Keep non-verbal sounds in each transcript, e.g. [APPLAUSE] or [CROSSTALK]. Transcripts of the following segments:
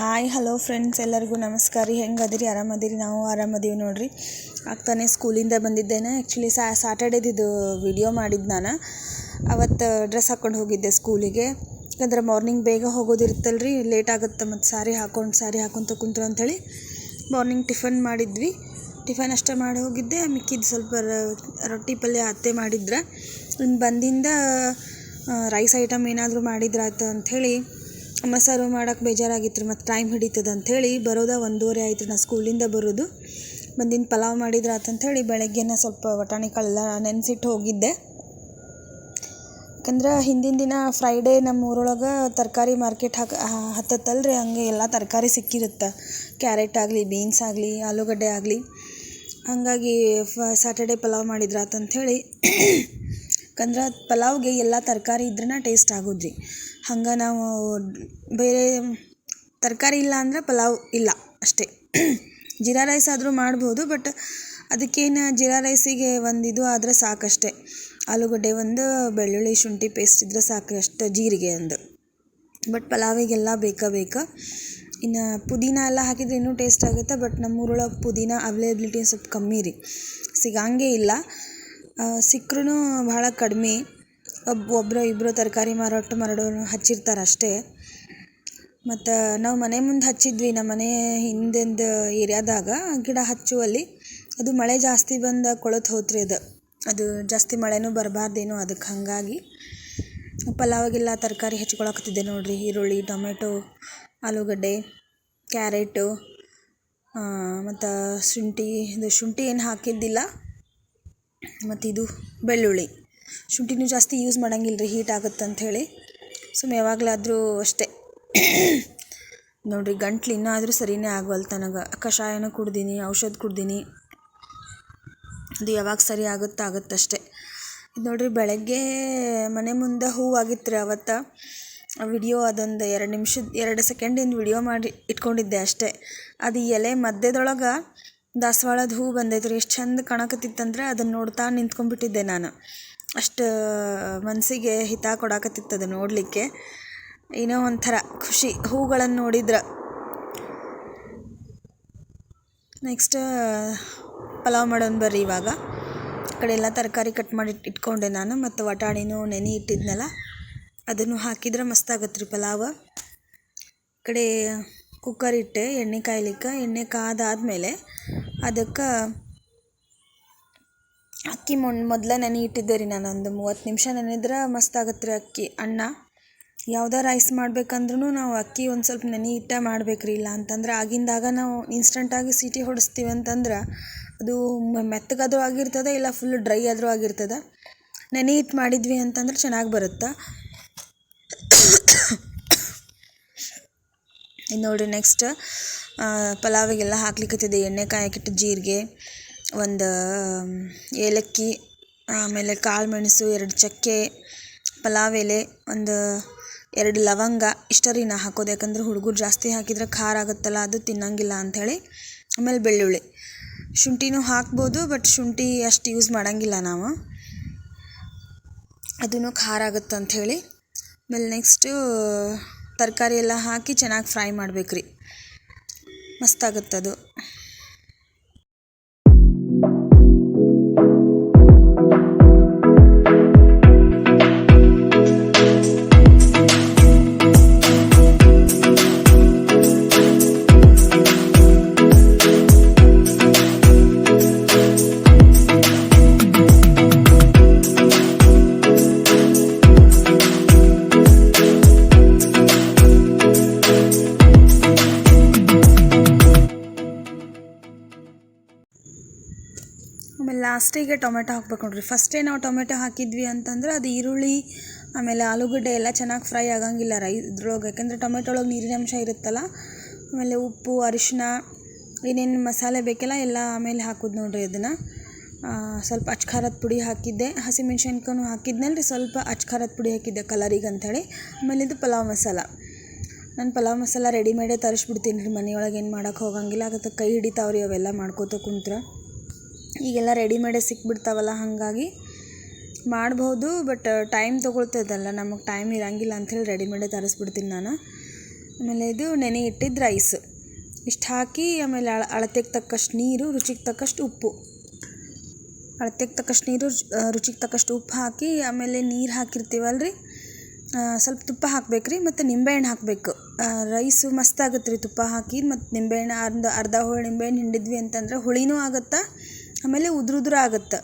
Hi hello friends ಎಲ್ಲರಿಗೂ ನಮಸ್ಕಾರ. ರೀ ಹೆಂಗೆ ಅದೀರಿ ಆರಾಮದಿರಿ? ನಾವು ಆರಾಮದೀವಿ ನೋಡಿರಿ. ಆಗ್ತಾನೆ ಸ್ಕೂಲಿಂದ ಬಂದಿದ್ದೇನೆ. ಆ್ಯಕ್ಚುಲಿ ಸಾಟರ್ಡೇದಿದು ವಿಡಿಯೋ ಮಾಡಿದ್ದು ನಾನು. ಅವತ್ತು ಡ್ರೆಸ್ ಹಾಕ್ಕೊಂಡು ಹೋಗಿದ್ದೆ ಸ್ಕೂಲಿಗೆ. ಯಾಕಂದ್ರೆ ಮಾರ್ನಿಂಗ್ ಬೇಗ ಹೋಗೋದಿರುತ್ತಲ್ಲ ರೀ ಲೇಟ್ ಆಗುತ್ತೆ ಮತ್ತು ಸಾರಿ ಹಾಕ್ಕೊಂಡು ಸಾರಿ ಹಾಕೊಂತ ಕುಂತ್ರು ಅಂಥೇಳಿ ಮಾರ್ನಿಂಗ್ ಟಿಫನ್ ಮಾಡಿದ್ವಿ. ಟಿಫನ್ ಅಷ್ಟೇ ಮಾಡಿ ಹೋಗಿದ್ದೆ. ಮಿಕ್ಕಿದ್ದು ಸ್ವಲ್ಪ ರೊಟ್ಟಿ ಪಲ್ಯ ಅತ್ತೆ ಮಾಡಿದ್ರೆ. ಇನ್ನು ಬಂದಿಂದ ರೈಸ್ ಐಟಮ್ ಏನಾದರೂ ಮಾಡಿದ್ರಾಯ್ತು ಅಂಥೇಳಿ ಮಸಾರು ಮಾಡೋಕ್ಕೆ ಬೇಜಾರಾಗಿತ್ತು ರೀ, ಮತ್ತು ಟೈಮ್ ಹಿಡಿತದೆ ಅಂಥೇಳಿ ಬರೋದ ಒಂದೂವರೆ ಆಯ್ತು ನಾ ಸ್ಕೂಲಿಂದ ಬರೋದು. ಬಂದಿನ ಪಲಾವ್ ಮಾಡಿದ್ರೆ ಆತಂಥೇಳಿ ಬೆಳಗ್ಗೆನೇ ಸ್ವಲ್ಪ ಬಟಾಣಿ ಕಾಳೆಲ್ಲ ನೆನೆಸಿಟ್ಟು ಹೋಗಿದ್ದೆ. ಯಾಕಂದ್ರೆ ಹಿಂದಿನ ದಿನ ಫ್ರೈಡೇ ನಮ್ಮ ಊರೊಳಗೆ ತರಕಾರಿ ಮಾರ್ಕೆಟ್ ಹಾಕಿ ಹತ್ತತ್ತಲ್ಲ ರೀ ಹಂಗೆ ಎಲ್ಲ ತರಕಾರಿ ಸಿಕ್ಕಿರುತ್ತೆ. ಕ್ಯಾರೆಟ್ ಆಗಲಿ ಬೀನ್ಸ್ ಆಗಲಿ, ಆಲೂಗಡ್ಡೆ ಆಗಲಿ. ಹಾಗಾಗಿ ಫ ಸ್ಯಾಟರ್ಡೇ ಪಲಾವ್ ಮಾಡಿದ್ರೆ ಆತಂಥೇಳಿ ಯಾಕಂದ್ರೆ ಪಲಾವ್ಗೆ ಎಲ್ಲ ತರಕಾರಿ ಇದ್ರೇ ಟೇಸ್ಟ್ ಆಗೋದ್ರಿ. ಹಂಗೆ ನಾವು ಬೇರೆ ತರಕಾರಿ ಇಲ್ಲ ಅಂದ್ರೆ ಪಲಾವ್ ಇಲ್ಲ ಅಷ್ಟೇ. ಜೀರಾ ರೈಸ್ ಆದರೂ ಮಾಡ್ಬೋದು ಬಟ್ ಅದಕ್ಕೇನು ಜೀರಾ ರೈಸಿಗೆ ಒಂದು ಇದು ಆದರೆ ಸಾಕಷ್ಟೇ. ಆಲೂಗಡ್ಡೆ ಒಂದು, ಬೆಳ್ಳುಳ್ಳಿ ಶುಂಠಿ ಪೇಸ್ಟ್ ಇದ್ದರೆ ಸಾಕು ಅಷ್ಟು ಜೀರಿಗೆ ಒಂದು. ಬಟ್ ಪಲಾವಿಗೆಲ್ಲ ಬೇಕಾ ಬೇಕಾ. ಇನ್ನು ಪುದೀನ ಎಲ್ಲ ಹಾಕಿದ್ರೆ ಇನ್ನೂ ಟೇಸ್ಟ್ ಆಗುತ್ತೆ ಬಟ್ ನಮ್ಮೂರೊಳಗೆ ಪುದೀನ ಅವೈಲೇಬಿಲಿಟಿ ಸ್ವಲ್ಪ ಕಮ್ಮಿ ರೀ. ಸಿಗಂಗೇ ಇಲ್ಲ. ಸಿಕ್ಕರೂ ಭಾಳ ಕಡಿಮೆ. ಒಬ್ಬ ಒಬ್ಬರು ಇಬ್ಬರು ತರಕಾರಿ ಮಾರಾಟ ಮಾಡೋರು ಹಚ್ಚಿರ್ತಾರೆ ಅಷ್ಟೇ. ಮತ್ತು ನಾವು ಮನೆ ಮುಂದೆ ಹಚ್ಚಿದ್ವಿ ನಮ್ಮ ಮನೆ ಹಿಂದಿಂದು ಏರಿಯಾದಾಗ ಗಿಡ ಹಚ್ಚುವಲ್ಲಿ ಅದು ಮಳೆ ಜಾಸ್ತಿ ಬಂದ ಕೊಳತು ಹೋತ್ರಿ ಅದು. ಅದು ಜಾಸ್ತಿ ಮಳೆನೂ ಬರಬಾರ್ದೇನೋ ಅದಕ್ಕೆ ಹಾಗಾಗಿ ಪಲಾವಿಗೆಲ್ಲ ತರಕಾರಿ ಹಚ್ಕೊಳಕತ್ತಿದ್ದೆ ನೋಡಿರಿ. ಈರುಳ್ಳಿ, ಟೊಮೆಟೊ, ಆಲೂಗಡ್ಡೆ, ಕ್ಯಾರೆಟು ಮತ್ತು ಶುಂಠಿ, ಇದು ಶುಂಠಿ ಏನು ಹಾಕಿದ್ದಿಲ್ಲ. ಮತ್ತು ಇದು ಬೆಳ್ಳುಳ್ಳಿ. ಶುಂಠಿನೂ ಜಾಸ್ತಿ ಯೂಸ್ ಮಾಡಂಗಿಲ್ಲ ರೀ ಹೀಟ್ ಆಗುತ್ತೆ ಅಂಥೇಳಿ ಸುಮ್ಮನೆ ಯಾವಾಗಲಾದರೂ ಅಷ್ಟೇ. ನೋಡಿರಿ, ಗಂಟ್ಲು ಇನ್ನೂ ಆದರೂ ಸರಿಯೇ ಆಗೋಲ್ಲ ನನಗೆ ಕಷಾಯನ ಕುಡ್ದೀನಿ, ಔಷಧ ಕುಡ್ದೀನಿ. ಅದು ಯಾವಾಗ ಸರಿ ಆಗುತ್ತೆ ಆಗುತ್ತಷ್ಟೇ. ಇದು ನೋಡಿರಿ, ಬೆಳಗ್ಗೆ ಮನೆ ಮುಂದೆ ಹೂವು ಆಗಿತ್ತು ರೀ ಅವತ್ತು ವಿಡಿಯೋ ಅದೊಂದು ಎರಡು ನಿಮಿಷದ, ಎರಡು ಸೆಕೆಂಡಿಂದ ವಿಡಿಯೋ ಮಾಡಿ ಇಟ್ಕೊಂಡಿದ್ದೆ ಅಷ್ಟೇ. ಅದು ಎಲೆ ಮಧ್ಯದೊಳಗೆ ದಾಸವಾಳದ ಹೂ ಬಂದೈತೆ ರೀ ಎಷ್ಟು ಚಂದ ಕಾಣಕತ್ತಿತ್ತಂದ್ರೆ ಅದನ್ನು ನೋಡ್ತಾ ನಿಂತ್ಕೊಂಡ್ಬಿಟ್ಟಿದ್ದೆ ನಾನು. ಅಷ್ಟು ಮನಸ್ಸಿಗೆ ಹಿತ ಕೊಡಾಕತ್ತಿತ್ತು ಅದು ನೋಡಲಿಕ್ಕೆ. ಏನೋ ಒಂಥರ ಖುಷಿ ಹೂಗಳನ್ನು ನೋಡಿದ್ರೆ. ನೆಕ್ಸ್ಟ್ ಪಲಾವ್ ಮಾಡೋಣ ಬರ್ರಿ ಇವಾಗ. ಆ ಕಡೆ ಎಲ್ಲ ತರಕಾರಿ ಕಟ್ ಮಾಡಿ ಇಟ್ಕೊಂಡೆ ನಾನು, ಮತ್ತು ವಟಾಣಿನೂ ನೆನೆ ಇಟ್ಟಿದ್ನಲ್ಲ, ಅದನ್ನು ಹಾಕಿದ್ರೆ ಮಸ್ತಾಗತ್ತೆ ರೀ ಪಲಾವ್ ಕಡೆ ಕುಕ್ಕರ್ ಇಟ್ಟೆ, ಎಣ್ಣೆ ಕಾಯ್ಲಿಕ್ಕೆ, ಎಣ್ಣೆ ಕಾದಾದ್ಮೇಲೆ ಅದಕ್ಕೆ ಅಕ್ಕಿ ಮೊ ಮೊದಲೇ ನೆನೆ ಇಟ್ಟಿದ್ದೆ ರೀ ನಾನು ಒಂದು ಮೂವತ್ತು ನಿಮಿಷ ನೆನೆದ್ರೆ ಮಸ್ತಾಗತ್ತೆ ರೀ ಅಕ್ಕಿ, ಅನ್ನ. ಯಾವುದೇ ರೈಸ್ ಮಾಡ್ಬೇಕಂದ್ರೂ ನಾವು ಅಕ್ಕಿ ಒಂದು ಸ್ವಲ್ಪ ನೆನೆ ಇಟ್ಟೇ ಮಾಡ್ಬೇಕು ರೀ ಇಲ್ಲ ಅಂತಂದ್ರೆ ಆಗಿಂದಾಗ ನಾವು ಇನ್ಸ್ಟಂಟಾಗಿ ಸೀಟಿ ಹೊಡಿಸ್ತೀವಿ ಅಂತಂದ್ರೆ ಅದು ಮೆತ್ತಗಾದರೂ ಆಗಿರ್ತದೆ, ಇಲ್ಲ ಫುಲ್ ಡ್ರೈ ಆದರೂ ಆಗಿರ್ತದೆ. ನೆನೆ ಇಟ್ಟು ಮಾಡಿದ್ವಿ ಅಂತಂದ್ರೆ ಚೆನ್ನಾಗಿ ಬರುತ್ತೆ? ಇದು ನೋಡಿರಿ ನೆಕ್ಸ್ಟ್ ಪಲಾವಿಗೆಲ್ಲ ಹಾಕ್ಲಿಕ್ಕೆ ಎಣ್ಣೆ ಕಾಯಕ್ಕಿಟ್ಟು ಜೀರಿಗೆ. ಒಂದು ಏಲಕ್ಕಿ, ಆಮೇಲೆ ಕಾಳು ಮೆಣಸು ಎರಡು ಚಕ್ಕೆ, ಪಲಾವ್ ಎಲೆ, ಒಂದು ಎರಡು ಲವಂಗ ಇಷ್ಟ ರೀ ನಾ ಹಾಕೋದು. ಯಾಕಂದ್ರೆ ಹುಡುಗರು ಜಾಸ್ತಿ ಹಾಕಿದ್ರೆ ಖಾರ ಆಗುತ್ತಲ್ಲ, ಅದು ತಿನ್ನಂಗಿಲ್ಲ ಅಂಥೇಳಿ. ಆಮೇಲೆ ಬೆಳ್ಳುಳ್ಳಿ. ಶುಂಠಿನೂ ಹಾಕ್ಬೋದು, ಬಟ್ ಶುಂಠಿ ಅಷ್ಟು ಯೂಸ್ ಮಾಡೋಂಗಿಲ್ಲ ನಾವು. ಅದೂ ಖಾರ ಆಗುತ್ತೆ ಅಂಥೇಳಿ. ಆಮೇಲೆ ನೆಕ್ಸ್ಟು ತರಕಾರಿ ಎಲ್ಲ ಹಾಕಿ ಚೆನ್ನಾಗಿ ಫ್ರೈ ಮಾಡ್ಬೇಕು ರೀ ಮಸ್ತಾಗುತ್ತೆ ಆಮೇಲೆ ಲಾಸ್ಟಿಗೆ ಟೊಮೆಟೊ ಹಾಕ್ಬೇಕು ನೋಡಿರಿ. ಫಸ್ಟೇ ನಾವು ಟೊಮೆಟೊ ಹಾಕಿದ್ವಿ ಅಂತಂದ್ರೆ ಅದು ಈರುಳ್ಳಿ, ಆಮೇಲೆ ಆಲೂಗಡ್ಡೆ ಎಲ್ಲ ಚೆನ್ನಾಗಿ ಫ್ರೈ ಆಗಂಗಿಲ್ಲ ರೈ, ಇದ್ರೊಳಗೆ. ಯಾಕಂದರೆ ಟೊಮೆಟೊ ಒಳಗೆ ನೀರಿನ ಅಂಶ ಇರುತ್ತಲ್ಲ, ಆಮೇಲೆ ಉಪ್ಪು ಅರಿಶಿನ ಏನೇನು ಮಸಾಲೆ ಬೇಕಲ್ಲ ಎಲ್ಲ ಆಮೇಲೆ ಹಾಕೋದು ನೋಡಿರಿ ಅದನ್ನು. ಸ್ವಲ್ಪ ಅಚ್ಕಾರದ ಪುಡಿ ಹಾಕಿದ್ದೆ. ಹಸಿಮೆಣ್ಸಿನ್ಕಾನು ಹಾಕಿದ್ನಲ್ಲ ರೀ ಸ್ವಲ್ಪ ಅಚ್ಕಾರದ ಪುಡಿ ಹಾಕಿದ್ದೆ ಕಲರಿಗೆ ಅಂಥೇಳಿ. ಆಮೇಲೆ ಇದು ಪಲಾವ್ ಮಸಾಲ. ನಾನು ಪಲಾವ್ ಮಸಾಲ ರೆಡಿಮೇಡೇ ತರಿಸ್ಬಿಡ್ತೀನಿ ರೀ ಮನೆಯೊಳಗೆ, ಏನು ಮಾಡೋಕೆ ಹೋಗಂಗಿಲ್ಲ. ಅದಕ್ಕೆ ಕೈ ಹಿಡಿತಾವ್ರಿ ಅವೆಲ್ಲ ಮಾಡ್ಕೋತ ಕುಂತ್ರೆ. ಈಗೆಲ್ಲ ರೆಡಿಮೇಡೇ ಸಿಕ್ಬಿಡ್ತಾವಲ್ಲ, ಹಾಗಾಗಿ ಮಾಡ್ಬೋದು, ಬಟ್ ಟೈಮ್ ತೊಗೊಳ್ತದಲ್ಲ ನಮಗೆ ಟೈಮ್ ಇರಂಗಿಲ್ಲ ಅಂಥೇಳಿ ರೆಡಿಮೇಡೇ ತರಿಸ್ಬಿಡ್ತೀನಿ ನಾನು. ಆಮೇಲೆ ಇದು ನೆನೆ ಇಟ್ಟಿದ್ದ ರೈಸ್. ಇಷ್ಟು ಹಾಕಿ, ಆಮೇಲೆ ಅಳ, ಅಳತೆಗೆ ತಕ್ಕಷ್ಟು ನೀರು, ರುಚಿಗೆ ತಕ್ಕಷ್ಟು ಉಪ್ಪು. ಅಳತೆಗೆ ತಕ್ಕಷ್ಟು ನೀರು ರುಚಿಗೆ ತಕ್ಕಷ್ಟು ಉಪ್ಪು ಹಾಕಿ, ಆಮೇಲೆ ನೀರು ಹಾಕಿರ್ತೀವಲ್ಲ ರೀ ಸ್ವಲ್ಪ ತುಪ್ಪ ಹಾಕ್ಬೇಕು ರೀ ಮತ್ತು ನಿಂಬೆಹಣ್ಣು ಹಾಕಬೇಕು. ರೈಸು ಮಸ್ತ್ ಆಗತ್ತೆ ರೀ ತುಪ್ಪ ಹಾಕಿ, ಮತ್ತು ನಿಂಬೆಹಣ್ಣು ಅರ್ಧ ಅರ್ಧ ಹೋಳು ನಿಂಬೆಹಣ್ಣು ಹಿಂಡಿದ್ವಿ ಅಂತಂದ್ರೆ ಹುಳಿನೂ ಆಗತ್ತೆ? ಆಮೇಲೆ ಉದುರು ಉದುರು ಆಗತ್ತೆ.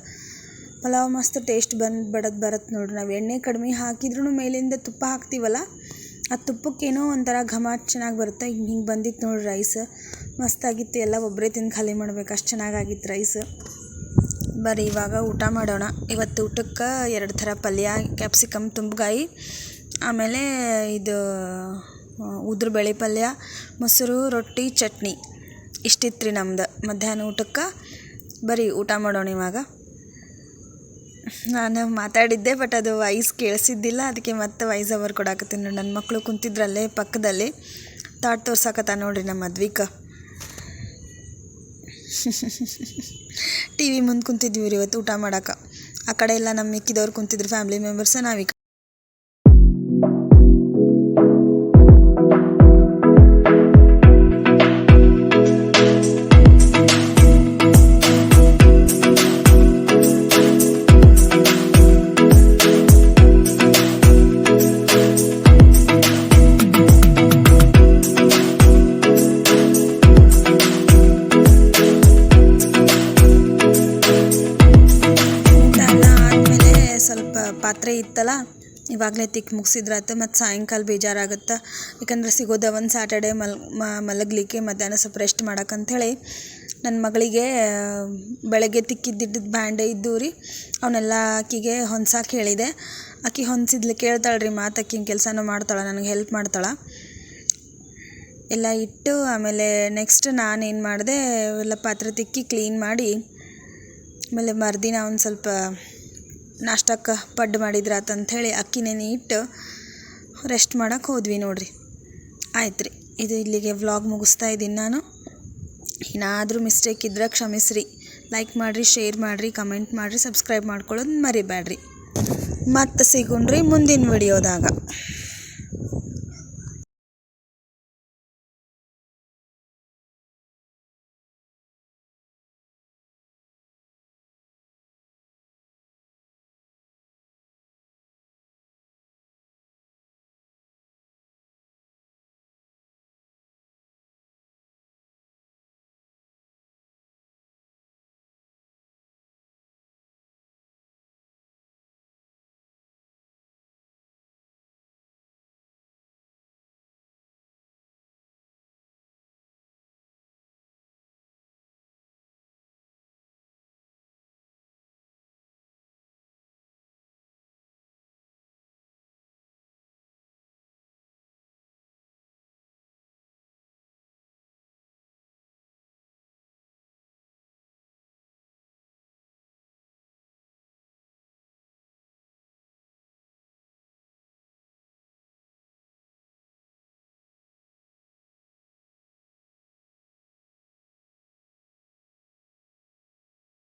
ಪಲಾವ್ ಮಸ್ತ್ ಟೇಸ್ಟ್ ಬಂದು ಬಡದು ಬರತ್ತೆ ನೋಡಿರಿ ನಾವು. ಎಣ್ಣೆ ಕಡಿಮೆ ಹಾಕಿದ್ರೂ ಮೇಲಿಂದ ತುಪ್ಪ ಹಾಕ್ತೀವಲ್ಲ, ಆ ತುಪ್ಪಕ್ಕೇನೋ ಒಂಥರ ಘಮ ಚೆನ್ನಾಗಿ ಬರುತ್ತೆ. ಹಿಂಗೆ ಹಿಂಗೆ ಬಂದಿತ್ತು ನೋಡಿರಿ ರೈಸ್ ಮಸ್ತಾಗಿತ್ತು ಎಲ್ಲ ಒಬ್ಬರೇ ತಿಂದು ಖಾಲಿ ಮಾಡ್ಬೇಕು. ಅಷ್ಟು ಚೆನ್ನಾಗಾಗಿತ್ತು ರೈಸ್ ಬರ್ರಿ, ಇವಾಗ ಊಟ ಮಾಡೋಣ. ಇವತ್ತು ಊಟಕ್ಕೆ ಎರಡು ಥರ ಪಲ್ಯ ಕ್ಯಾಪ್ಸಿಕಮ್ ತುಂಬಗಾಯಿ, ಆಮೇಲೆ ಇದು ಉದ್ರ ಬೇಳೆ ಪಲ್ಯ, ಮೊಸರು, ರೊಟ್ಟಿ, ಚಟ್ನಿ. ಇಷ್ಟಿತ್ತು ರೀ ನಮ್ದು. ಮಧ್ಯಾಹ್ನ ಊಟಕ್ಕೆ ಬರ್ರಿ ಊಟ ಮಾಡೋಣ ಇವಾಗ. ನಾನು ಮಾತಾಡಿದ್ದೆ ಬಟ್ ಅದು ವಾಯ್ಸ್ ಕೇಳಿಸಿದ್ದಿಲ್ಲ. ಅದಕ್ಕೆ ಮತ್ತೆ ವಾಯ್ಸ್ ಅವರ್ ಕೊಡಾಕತ್ತೀನಿ ನೋಡಿ. ನನ್ನ ಮಕ್ಕಳು ಕುಂತಿದ್ರಲ್ಲೇ ಪಕ್ಕದಲ್ಲಿ. ತಾಟ್ ತೋರ್ಸಾಕತ್ತ ನೋಡ್ರಿ ನಮ್ಮ ಮದ್ವಿಕ ಟಿ [LAUGHS] ವಿ ಮುಂದೆ ಕುಂತಿದ್ವಿ ರೀ ಇವತ್ತು ಊಟ ಮಾಡಕ್ಕೆ ಆ ಕಡೆ ಎಲ್ಲ ನಮ್ಮ ಮಿಕ್ಕಿದವ್ರು ಕುಂತಿದ್ರು ಫ್ಯಾಮಿಲಿ ಮೆಂಬರ್ಸ ನಾವು ಇವಾಗಲೇ ತಿಕ್ಕಿ ಮುಗಿಸಿದ್ರಾತು ಮತ್ತು ಸಾಯಂಕಾಲ ಬೇಜಾರಾಗುತ್ತೆ. ಯಾಕಂದ್ರೆ ಸಿಗೋದ ಒಂದು ಸ್ಯಾಟರ್ಡೆ ಮಲ್ ಮಲಗಲಿಕ್ಕೆ ಮಧ್ಯಾಹ್ನ ಸ್ವಲ್ಪ ರೆಸ್ಟ್ ಮಾಡೋಕ್ಕಂಥೇಳಿ ನನ್ನ ಮಗಳಿಗೆ ಬೆಳಗ್ಗೆ ತಿಕ್ಕಿದ್ದಿದ್ದು ಬ್ಯಾಂಡೆ ಇದ್ದವು ರೀ. ಅವನ್ನೆಲ್ಲ ಆಕಿಗೆ ಹೊಂದ್ಸಕ್ಕೆ ಹೇಳಿದೆ. ಆಕಿ ಹೊಂದಿಸಿದ್ಲು ಕೇಳ್ತಾಳೆ ರೀ ಮಾತು ಕೆಲಸನೂ ಮಾಡ್ತಾಳೆ, ನನಗೆ ಹೆಲ್ಪ್ ಮಾಡ್ತಾಳೆ. ಎಲ್ಲ ಇಟ್ಟು ಆಮೇಲೆ ನೆಕ್ಸ್ಟ್ ನಾನೇನು ಮಾಡಿದೆ, ಎಲ್ಲ ಪಾತ್ರೆ ತಿಕ್ಕಿ ಕ್ಲೀನ್ ಮಾಡಿ, ಆಮೇಲೆ ಮರುದಿನ ಒಂದು ಸ್ವಲ್ಪ ನಾಷ್ಟಕ್ಕೆ ಪಡ್ಡು ಮಾಡಿದ್ರಾತು ಅಂಥೇಳಿ ಅಕ್ಕಿ ಇಟ್ಟು ರೆಸ್ಟ್ ಮಾಡಕ್ಕೆ ಹೋದ್ವಿ ನೋಡಿರಿ. ಆಯ್ತು ರೀ ಇದು ಇಲ್ಲಿಗೆ ವ್ಲಾಗ್ ಮುಗಿಸ್ತಾ ಇದ್ದೀನಿ ನಾನು. ಏನಾದರೂ ಮಿಸ್ಟೇಕ್ ಇದ್ರೆ ಕ್ಷಮಿಸ್ರಿ. ಲೈಕ್ ಮಾಡಿರಿ ಶೇರ್ ಮಾಡಿರಿ ಕಮೆಂಟ್ ಮಾಡಿರಿ ಸಬ್ಸ್ಕ್ರೈಬ್ ಮಾಡ್ಕೊಳ್ಳೋದು ಮರಿಬೇಡ್ರಿ ಮತ್ತೆ ಸಿಗೋಣ್ರಿ ಮುಂದಿನ ವಿಡಿಯೋದಾಗ